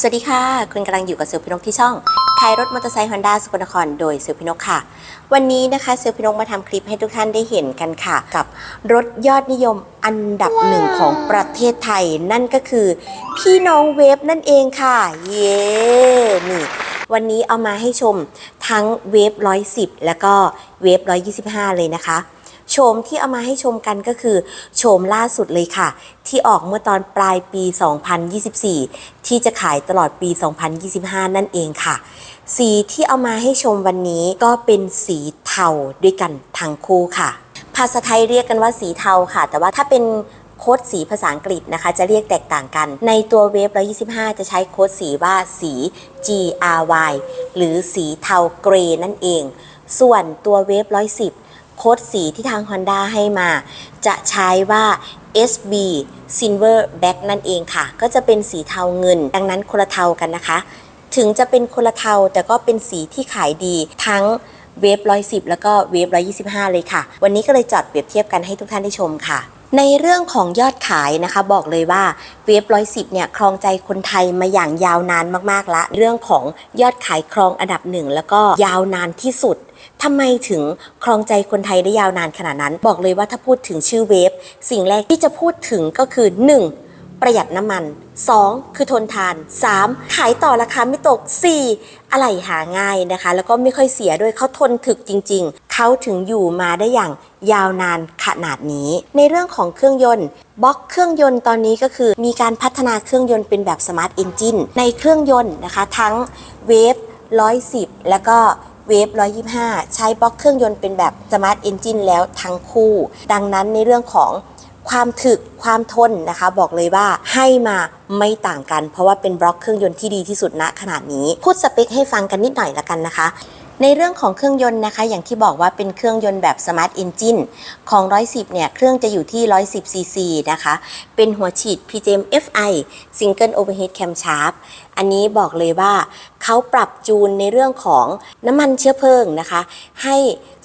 สวัสดีค่ะ คุณกำลังอยู่กับเซลพินกที่ช่องขายรถมอเตอร์ไซค์ฮอนด้าสกลนครโดยเซลพินกค่ะ วันนี้นะคะเซลพินกมาทำคลิปให้ทุกท่านได้เห็นกันค่ะ กับรถยอดนิยมอันดับหนึ่งของประเทศไทย นั่นก็คือพี่น้องเวฟนั่นเองค่ะ เย้นี่วันนี้เอามาให้ชมทั้งเวฟ110 แล้วก็เวฟ125 เลยนะคะ โฉมที่เอามาให้ชมกันก็คือโฉมล่าสุดเลยค่ะ ที่ออกเมื่อตอนปลายปี 2024 ที่จะขายตลอดปี 2025 นั่นเองค่ะ สีที่เอามาให้ชมวันนี้ก็เป็นสีเทาด้วยกันทั้งคู่ค่ะ ภาษาไทยเรียกกันว่าสีเทาค่ะ แต่ว่าถ้าเป็นโค้ดสีภาษาอังกฤษนะคะ จะเรียกแตกต่างกัน ในตัวเวฟ125 จะใช้โค้ดสีว่าสี GRY หรือสีเทาเกรนั่นเอง ส่วนตัวเวฟ110 ดสีที่ทาง Honda ให้มา จะใช้ว่า SB Silver Black นั่นเองค่ะ ก็จะเป็นสีเทาเงิน ดังนั้นคนละเทากันนะคะ ถึงจะเป็นคนละเทาแต่ก็เป็นสีที่ขายดีทั้งเวฟ110 แล้วก็เวฟ125 เลยค่ะ วันนี้ก็เลยจัดเปรียบเทียบกันให้ทุกท่านได้ชมค่ะ ในเรื่องของยอดขายนะคะ บอกเลยว่าเวฟ110 เนี่ยครองใจคนไทยมาอย่างยาวนานมากๆละ เรื่องของยอดขายครองอันดับหนึ่งแล้วก็ยาวนานที่สุด ทำไมถึงครองใจคนไทยได้ยาวนานขนาดนั้น บอกเลยว่าถ้าพูดถึงชื่อเวฟ สิ่งแรกที่จะพูดถึงก็คือ 1. ประหยัดน้ำมัน 2. คือทนทาน 3. ขายต่อราคาไม่ตก 4. อะไรหาง่ายนะคะ แล้วก็ไม่ค่อยเสียด้วยเขาทนถึกจริง ๆ เขาถึงอยู่มาได้อย่างยาวนานขนาดนี้ ในเรื่องของเครื่องยนต์บล็อกเครื่องยนต์ตอนนี้ก็คือ มีการพัฒนาเครื่องยนต์เป็นแบบสมาร์ทเอนจินในเครื่องยนต์นะคะ ทั้งเวฟ110 แล้วก็ เวฟ125 ใช้บล็อกเครื่องยนต์เป็นแบบสมาร์ทเอนจินแล้วทั้งคู่ ดังนั้นในเรื่องของความถึกความทนนะคะบอกเลยว่าให้มาไม่ต่างกัน เพราะว่าเป็นบล็อกเครื่องยนต์ที่ดีที่สุดณขนาดนี้ พูดสเปคให้ฟังกันนิดหน่อยละกันนะคะในเรื่องของเครื่องยนต์นะคะ อย่างที่บอกว่าเป็นเครื่องยนต์แบบ Smart Engine ของ 110 เนี่ย เครื่องจะอยู่ที่ 110 cc นะคะ เป็นหัวฉีด PGM FI Single Overhead Camshaft อันนี้บอกเลยว่าเขาปรับจูนในเรื่องของน้ำมันเชื้อเพลิงนะคะ ให้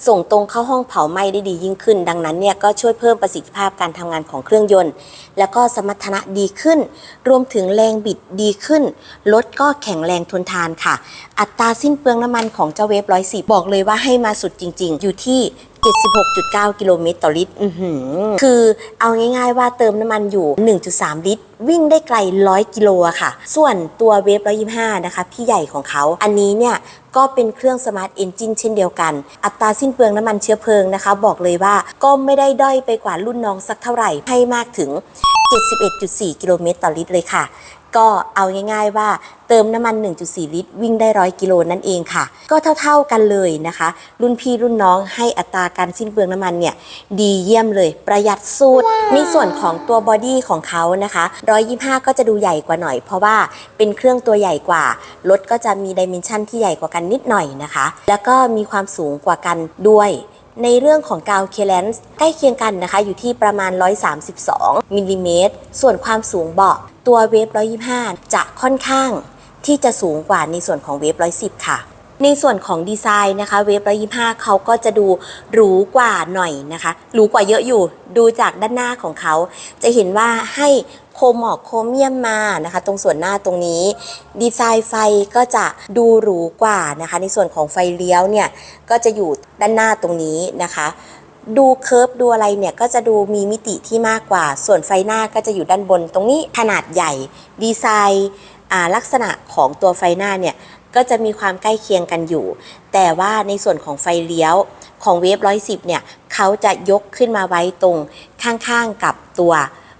ส่งตรงเข้าห้องเผาไหม้ได้ดียิ่งขึ้น ดังนั้นเนี่ยก็ช่วยเพิ่มประสิทธิภาพการทำงานของเครื่องยนต์ แล้วก็สมรรถนะดีขึ้น รวมถึงแรงบิดดีขึ้นรถก็แข็งแรงทนทานค่ะ อัตราสิ้นเปลืองน้ำมันของเจ้าเวฟ110บอกเลยว่าให้มาสุดจริง ๆ อยู่ที่76.9 กิโลเมตรต่อลิตรอื้อหือคือเอาง่ายๆว่าเติมน้ำมันอยู่ 1.3 ลิตร วิ่งได้ไกล 100 กิโลอะค่ะ ส่วนตัวเวฟ125 นะคะ พี่ใหญ่ของเขา อันนี้เนี่ย ก็เป็นเครื่องสมาร์ทเอนจินเช่นเดียวกัน อัตราสิ้นเปลืองน้ำมันเชื้อเพลิงนะคะ บอกเลยว่าก็ไม่ได้ด้อยไปกว่ารุ่นน้องสักเท่าไหร่ ให้มากถึง 71.4 กิโลเมตรต่อลิตรเลยค่ะ ก็เอาง่าย ๆว่า เติมน้ำมัน 1.4 ลิตร วิ่งได้ร้อยกิโลนั่นเองค่ะ ก็เท่าๆกันเลยนะคะ รุ่นพี่รุ่นน้องให้อัตราการสิ้นเปลืองน้ำมันเนี่ยดีเยี่ยมเลย ประหยัดสุดในส่วนของตัวบอดี้ของเขานะคะ 125 ก็จะดูใหญ่กว่าหน่อย เพราะว่าเป็นเครื่องตัวใหญ่กว่า รถก็จะมีดิเมนชันที่ใหญ่กว่ากันนิดหน่อยนะคะ แล้วก็มีความสูงกว่ากันด้วยในเรื่องของกาวเคเลนส์ใกล้เคียงกันนะคะ อยู่ที่ประมาณ 132มิลลิเมตร ส่วนความสูงเบาะตัวเวฟ125 จะค่อนข้าง ที่จะสูงกว่าในส่วนของเวฟ110ค่ะ ในส่วนของดีไซน์นะคะเวฟ125เขาก็จะดูหรูกว่าหน่อยนะคะหรูกว่าเยอะอยู่ ดูจากด้านหน้าของเขา จะเห็นว่าให้โครหมอกโครเมียมมานะคะ ตรงส่วนหน้าตรงนี้ ดีไซน์ไฟก็จะดูหรูกว่านะคะ ในส่วนของไฟเลี้ยวเนี่ยก็จะอยู่ด้านหน้าตรงนี้นะคะดูเคิร์ฟดูอะไรเนี่ยก็จะดูมีมิติที่มากกว่า ส่วนไฟหน้าก็จะอยู่ด้านบนตรงนี้ขนาดใหญ่ ดีไซน์ ลักษณะของตัวไฟหน้าเนี่ยก็จะมีความใกล้เคียงกันอยู่ แต่ว่าในส่วนของไฟเลี้ยวของเวฟ110เนี่ยเขาจะยกขึ้นมาไว้ตรงข้างๆกับตัว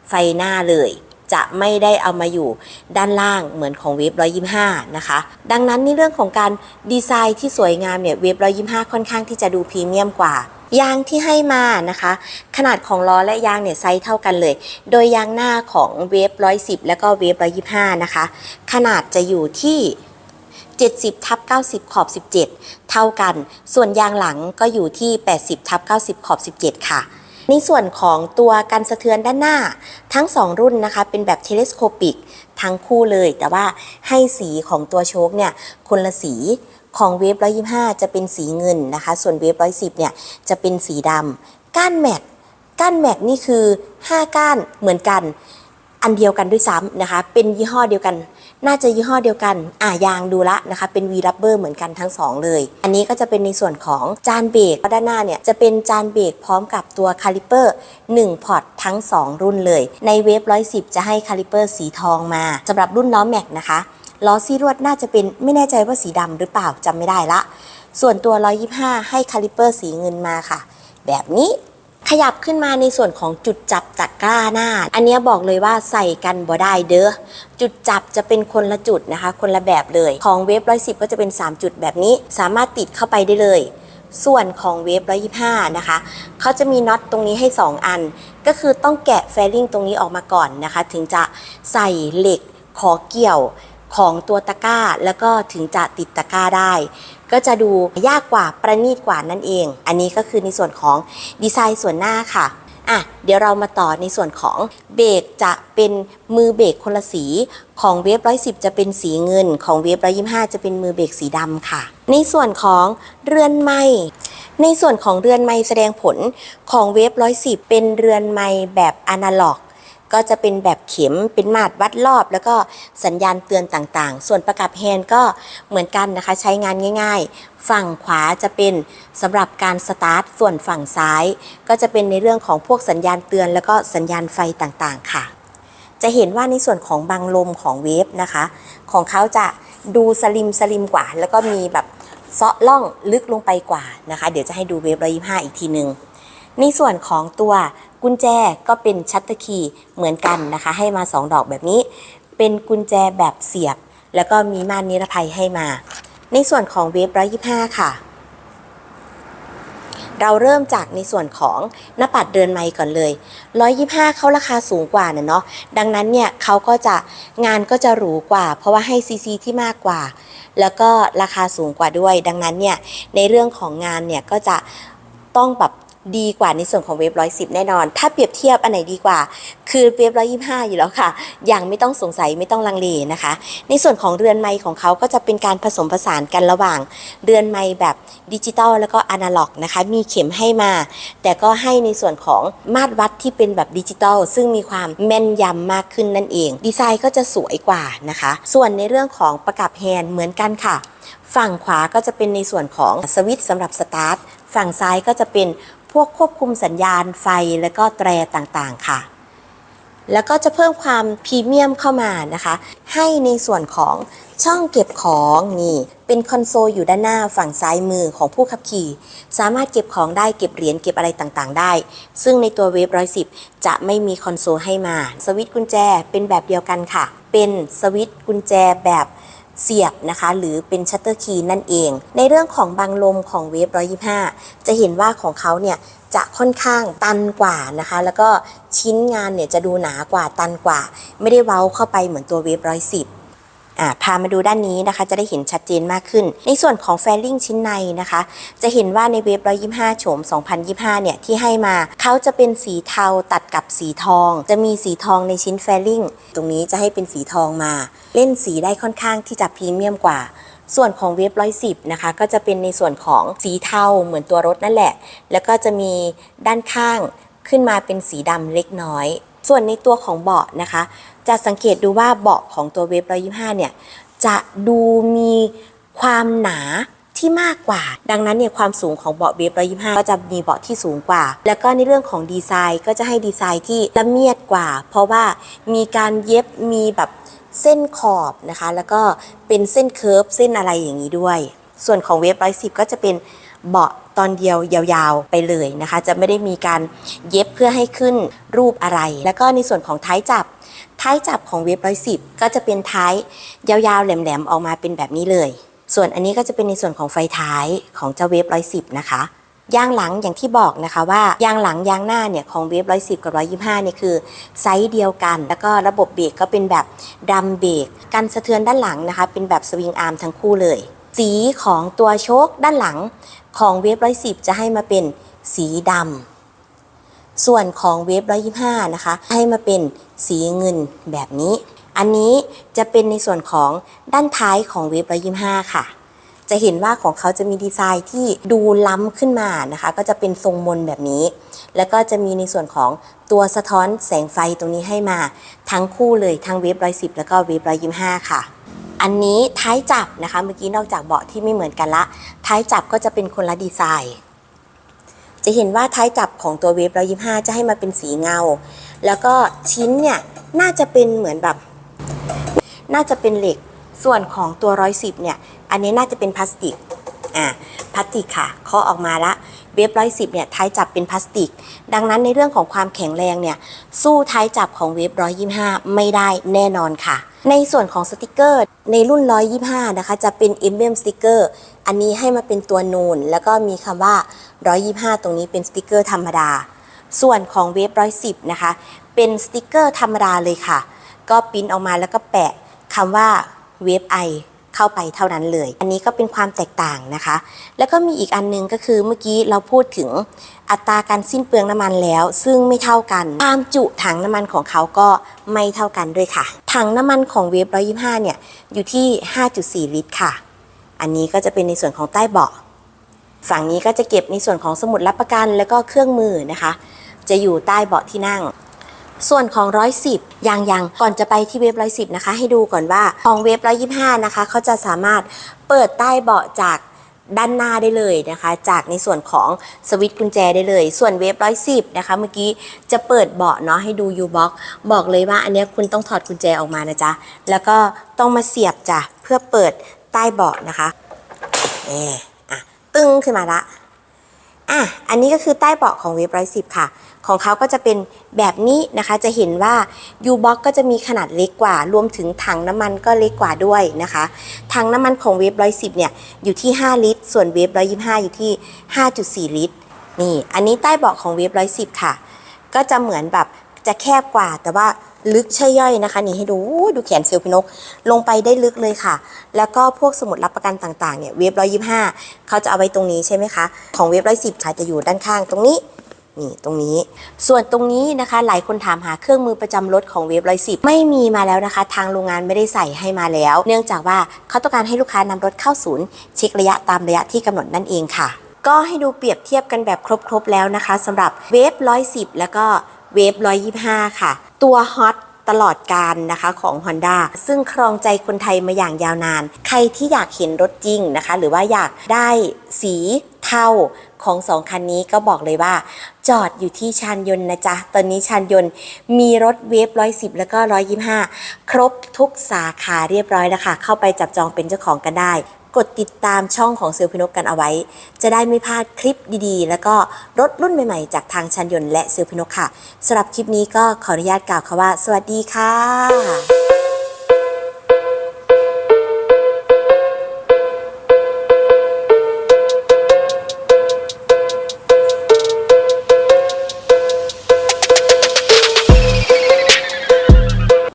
ไฟหน้าเลย จะไม่ได้เอามาอยู่ด้านล่างเหมือนของเวฟ125 นะคะ ดังนั้นในเรื่องของการดีไซน์ที่สวยงามเนี่ยเวฟ125 ค่อนข้างที่จะดูพรีเมียมกว่ายางที่ให้มานะคะ ขนาดของล้อและยางเนี่ยไซส์เท่ากันเลย โดยยางหน้าของเวฟ110 แล้วก็เวฟ125 นะคะ ขนาดจะอยู่ที่ 70ทับ90 ขอบ 17 เท่ากัน ส่วนยางหลังก็อยู่ที่ 80ทับ90 ขอบ 17 ค่ะ ในส่วนของตัวกันสะเทือนด้านหน้า ทั้ง 2 รุ่นนะคะ เป็นแบบเทเลสโคปิกทั้งคู่เลย แต่ว่าให้สีของตัวโชคเนี่ยคนละสีของเวฟ125 จะเป็นสีเงินนะคะ ส่วนเวฟ110 เนี่ยจะเป็นสีดำก้านแม็กก้านแม็กนี่คือ 5 ก้านเหมือนกัน อันเดียวกันด้วยซ้ำนะคะ เป็นยี่ห้อเดียวกัน น่าจะยี่ห้อเดียวกัน อ่ายางดูละนะคะ เป็น V rubber เหมือนกันทั้งสองเลย อันนี้ก็จะเป็นในส่วนของจานเบรกด้านหน้าเนี่ยจะเป็นจานเบรกพร้อมกับตัวคาลิเปอร์1พอร์ตทั้ง 2 รุ่นเลย ในเวฟ110 จะให้คาลิเปอร์สีทองมาสำหรับรุ่นล้อแม็กนะคะล้อซีรวดน่าจะเป็นไม่แน่ใจว่าสีดำหรือเปล่าจำไม่ได้ละ ส่วนตัว 125 ให้คาลิเปอร์สีเงินมาค่ะ แบบนี้ ขยับขึ้นมาในส่วนของจุดจับตะกร้าหน้า อันนี้บอกเลยว่าใส่กันบ่ได้เด้อ จุดจับจะเป็นคนละจุดนะคะ คนละแบบเลย ของเวฟ110ก็จะเป็น 3 จุดแบบนี้ สามารถติดเข้าไปได้เลย ส่วนของเวฟ125นะคะ เขาจะมีน็อตตรงนี้ให้ 2 อัน ก็คือต้องแกะแฟริงตรงนี้ออกมาก่อนนะคะ ถึงจะใส่เหล็กขอเกี่ยว ของตัวตะกร้า แล้วก็ถึงจะติดตะกร้าได้ ก็จะดูยากกว่าประณีตกว่านั่นเอง อันนี้ก็คือในส่วนของดีไซน์ส่วนหน้าค่ะอะเดี๋ยวเรามาต่อในส่วนของเบรกจะเป็นมือเบรกคนละสี ของเวฟ110จะเป็นสีเงิน ของเวฟ125จะเป็นมือเบรกสีดำค่ะ ในส่วนของเรือนไม้ในส่วนของเรือนไม้แสดงผลของเวฟ110เป็นเรือนไม้แบบอนาล็อก ก็จะเป็นแบบเข็มเป็นมาตรวัดรอบ แล้วก็สัญญาณเตือนต่างๆ ส่วนประกับแฮนก็เหมือนกันนะคะ ใช้งานง่าย ๆ ฝั่งขวาจะเป็นสำหรับการสตาร์ทส่วนฝั่งซ้าย ก็จะเป็นในเรื่องของพวกสัญญาณเตือน แล้วก็สัญญาณไฟต่างๆ ค่ะ จะเห็นว่าในส่วนของบังลมของเวฟนะคะ ของเขาจะดูสลิมสลิมกว่า แล้วก็มีแบบเซาะล่องลึกลงไปกว่านะคะ เดี๋ยวจะให้ดูเวฟร้อยยี่ห้าอีกทีหนึ่ง ในส่วนของตัวกุญแจก็เป็นชัตเตอร์คีย์เหมือนกันนะคะ ให้มา 2 ดอกแบบนี้ เป็นกุญแจแบบเสียบ แล้วก็มีม่านนิรภัยให้มา ในส่วนของเวฟ125ค่ะ เราเริ่มจากในส่วนของหน้าปัดเดินไมค์ก่อนเลย125เขาราคาสูงกว่านะเนาะดังนั้นเนี่ยเขาก็จะงานก็จะหรูกว่า เพราะว่าให้ซีซีที่มากกว่า แล้วก็ราคาสูงกว่าด้วย ดังนั้นเนี่ยในเรื่องของงานเนี่ยก็จะต้องแบบ ดีกว่าในส่วนของเวฟ110แน่นอน ถ้าเปรียบเทียบอันไหนดีกว่า คือเวฟ125อยู่แล้วค่ะ อย่างไม่ต้องสงสัยไม่ต้องลังเลนะคะ ในส่วนของเรือนไม้ของเขาก็จะเป็นการผสมผสานกันระหว่าง เรือนไม้แบบดิจิตอลแล้วก็อนาล็อกนะคะ มีเข็มให้มา แต่ก็ให้ในส่วนของมาตรวัดที่เป็นแบบดิจิตอลซึ่งมีความแม่นยำมากขึ้นนั่นเอง ดีไซน์ก็จะสวยกว่านะคะ ส่วนในเรื่องของประกับแฮนด์เหมือนกันค่ะ ฝั่งขวาก็จะเป็นในส่วนของสวิตช์สำหรับสตาร์ทฝั่งซ้ายก็จะเป็น พวกควบคุมสัญญาณไฟแล้วก็แตรต่างๆค่ะ แล้วก็จะเพิ่มความพรีเมียมเข้ามานะคะ ให้ในส่วนของช่องเก็บของนี่เป็นคอนโซลอยู่ด้านหน้าฝั่งซ้ายมือของผู้ขับขี่ สามารถเก็บของได้เก็บเหรียญเก็บอะไรต่างๆ ได้ ซึ่งในตัวเวฟร้อยสิบจะไม่มีคอนโซลให้มา สวิตช์กุญแจเป็นแบบเดียวกันค่ะ เป็นสวิตช์กุญแจแบบ เสียบนะคะหรือเป็นชัตเตอร์คีย์นั่นเอง ในเรื่องของบังลมของเวฟ125 จะเห็นว่าของเขาเนี่ยจะค่อนข้างตันกว่านะคะ แล้วก็ชิ้นงานเนี่ยจะดูหนากว่าตันกว่า ไม่ได้เว้าเข้าไปเหมือนตัวเวฟร้อยสิบ พามาดูด้านนี้นะคะ จะได้เห็นชัดเจนมากขึ้น ในส่วนของแฟลิงชิ้นในนะคะ จะเห็นว่าในเวฟ125โฉม 2025 เนี่ย ที่ให้มาเขาจะเป็นสีเทาตัดกับสีทอง จะมีสีทองในชิ้นแฟลิงตรงนี้จะให้เป็นสีทองมา เล่นสีได้ค่อนข้างที่จะพรีเมียมกว่าส่วนของเวฟ110นะคะก็จะเป็นในส่วนของสีเทาเหมือนตัวรถนั่นแหละ แล้วก็จะมีด้านข้างขึ้นมาเป็นสีดำเล็กน้อย ส่วนในตัวของเบาะนะคะ จะสังเกตดูว่าเบาะของตัวเวฟ125 เนี่ย จะดูมีความหนาที่มากกว่า ดังนั้นเนี่ยความสูงของเบาะเวฟ125 ก็จะมีเบาะที่สูงกว่า แล้วก็ในเรื่องของดีไซน์ก็จะให้ดีไซน์ที่ละเมียดกว่า เพราะว่ามีการเย็บมีแบบเส้นขอบนะคะ แล้วก็เป็นเส้นเคิร์ฟเส้นอะไรอย่างนี้ด้วย ส่วนของเวฟ110 ก็จะเป็น เบาะตอนเดียวยาวๆไปเลยนะคะ จะไม่ได้มีการเย็บเพื่อให้ขึ้นรูปอะไร แล้วก็ในส่วนของท้ายจับ ท้ายจับของเวฟ110ก็จะเป็นท้ายยาวๆแหลมๆออกมาเป็นแบบนี้เลย ส่วนอันนี้ก็จะเป็นในส่วนของไฟท้ายของเจ้าเวฟ110นะคะยางหลังอย่างที่บอกนะคะว่ายางหลังยางหน้าเนี่ยของเวฟ110กับ125เนี่ยคือไซส์เดียวกัน แล้วก็ระบบเบรกก็เป็นแบบดัมเบรกกันสะเทือนด้านหลังนะคะ เป็นแบบสวิงอาร์มทั้งคู่เลย สีของตัวโชคด้านหลังของเวฟ110จะให้มาเป็นสีดำส่วนของเวฟ125นะคะให้มาเป็นสีเงินแบบนี้ อันนี้จะเป็นในส่วนของด้านท้ายของเวฟ125ค่ะ จะเห็นว่าของเขาจะมีดีไซน์ที่ดูล้ำขึ้นมานะคะ ก็จะเป็นทรงมนแบบนี้ แล้วก็จะมีในส่วนของตัวสะท้อนแสงไฟตรงนี้ให้มา ทั้งคู่เลยทั้งเวฟร้อยสิบแล้วก็เวฟร้อยยิมห้าค่ะ อันนี้ท้ายจับนะคะเมื่อกี้นอกจากเบาะที่ไม่เหมือนกันละ ท้ายจับก็จะเป็นคนละดีไซน์ จะเห็นว่าท้ายจับของตัวเวฟร้อยยิมห้าจะให้มาเป็นสีเงา แล้วก็ชิ้นเนี่ยน่าจะเป็นเหมือนแบบ น่าจะเป็นเหล็กส่วนของตัวร้อยสิบเนี่ย อันนี้น่าจะเป็นพลาสติกอ่าพลาสติกค่ะเคาะออกมาละ เวฟร้อยสิบเนี่ยท้ายจับเป็นพลาสติก ดังนั้นในเรื่องของความแข็งแรงเนี่ยสู้ท้ายจับของเวฟร้อยยี่ห้าไม่ได้แน่นอนค่ะ ในส่วนของสติกเกอร์ ในรุ่น125นะคะจะเป็น e m b l e m สติกเกอร์อันนี้ให้มาเป็นตัวนูน แล้วก็มีคำว่า125ตรงนี้เป็นสติกเกอร์ธรรมดา ส่วนของเวฟ110นะคะเป็นสติกเกอร์ธรรมดาเลยค่ะ ก็ปิ้นออกมาแล้วก็แปะคำว่าเวฟไอ เข้าไปเท่านั้นเลย อันนี้ก็เป็นความแตกต่างนะคะ แล้วก็มีอีกอันหนึงก็คือเมื่อกี้เราพูดถึงอัตราการสิ้นเปลืองน้ำมันแล้ว ซึ่งไม่เท่ากันความจุถังน้ำมันของเขาก็ไม่เท่ากันด้วยค่ะ ถังน้ำมันของเวฟ125 เนี่ยอยู่ที่ 5.4 ลิตรค่ะ อันนี้ก็จะเป็นในส่วนของใต้เบาะฝั่งนี้ก็จะเก็บในส่วนของสมุดรับประกัน แล้วก็เครื่องมือนะคะ จะอยู่ใต้เบาะที่นั่ง ส่วนของ 110ยังยังก่อนจะไปที่เว็บ 110 นะคะ ให้ดูก่อนว่าของเว็บ 125 นะคะเขาจะสามารถเปิดใต้เบาะจากด้านหน้าได้เลยนะคะ จากในส่วนของสวิตช์กุญแจได้เลย ส่วนเว็บ110นะคะ เมื่อกี้จะเปิดเบาะเนาะให้ดู U-Box บอกเลยว่าอันนี้คุณต้องถอดกุญแจออกมานะจ๊ะ แล้วก็ต้องมาเสียบจ้ะ เพื่อเปิดใต้เบาะนะคะเอออะ ตึ้งขึ้นมาละ อะอันนี้ก็คือใต้เบาะของเวฟร้อยสิบค่ะ ของเขาก็จะเป็นแบบนี้นะคะ จะเห็นว่า U-Box ก็จะมีขนาดเล็กกว่า รวมถึงถังน้ำมันก็เล็กกว่าด้วยนะคะ ถังน้ำมันของเวฟร้อยสิบเนี่ยอยู่ที่ 5 ลิตร ส่วนเวฟร้อยยี่ห้าอยู่ที่ 5.4 ลิตร นี่ อันนี้ใต้เบาะของเวฟร้อยสิบค่ะ ก็จะเหมือนแบบจะแคบกว่าแต่ว่า ลึกใช่ย่อยนะคะนี่ให้ดูดูแขนเซลลพินก ลงไปได้ลึกเลยค่ะ แล้วก็พวกสมุดรับประกันต่างๆเนี่ยเวฟร้อยยี่ห้าเขาจะเอาไว้ตรงนี้ใช่ไหมคะ ของเวฟร้อยสิบค่ะจะอยู่ด้านข้างตรงนี้นี่ตรงนี้ ส่วนตรงนี้นะคะหลายคนถามหาเครื่องมือประจำรถของเวฟร้อยสิบไม่มีมาแล้วนะคะ ทางโรงงานไม่ได้ใส่ให้มาแล้ว เนื่องจากว่าเขาต้องการให้ลูกค้านำรถเข้าศูนย์ เช็คระยะตามระยะที่กำหนดนั่นเองค่ะ ก็ให้ดูเปรียบเทียบกันแบบครบๆแล้วนะคะสำหรับเวฟร้อยสิบแล้วก็ เวฟร้อยยี่ห้าค่ะ ตัวฮอตตลอดการนะคะของ Honda ซึ่งครองใจคนไทยมาอย่างยาวนาน ใครที่อยากเห็นรถจริงนะคะ หรือว่าอยากได้สีเทาของสองคันนี้ก็บอกเลยว่า จอดอยู่ที่ชานยนต์นะจ๊ะ ตอนนี้ชานยนต์มีรถเวฟ110 แล้วก็ 125 ครบทุกสาขาเรียบร้อยแล้วค่ะ เข้าไปจับจองเป็นเจ้าของกันได้ ดติดตามช่องของเซลลพินกกันเอาไว้ จะได้ไม่พลาดคลิปดีๆ แล้วก็รถรุ่นใหม่ๆ จากทางชันยนต์และเซลลพินกค่ะสำหรับคลิปนี้ก็ขออนุญาตกล่าวคำว่า สวัสดีค่ะ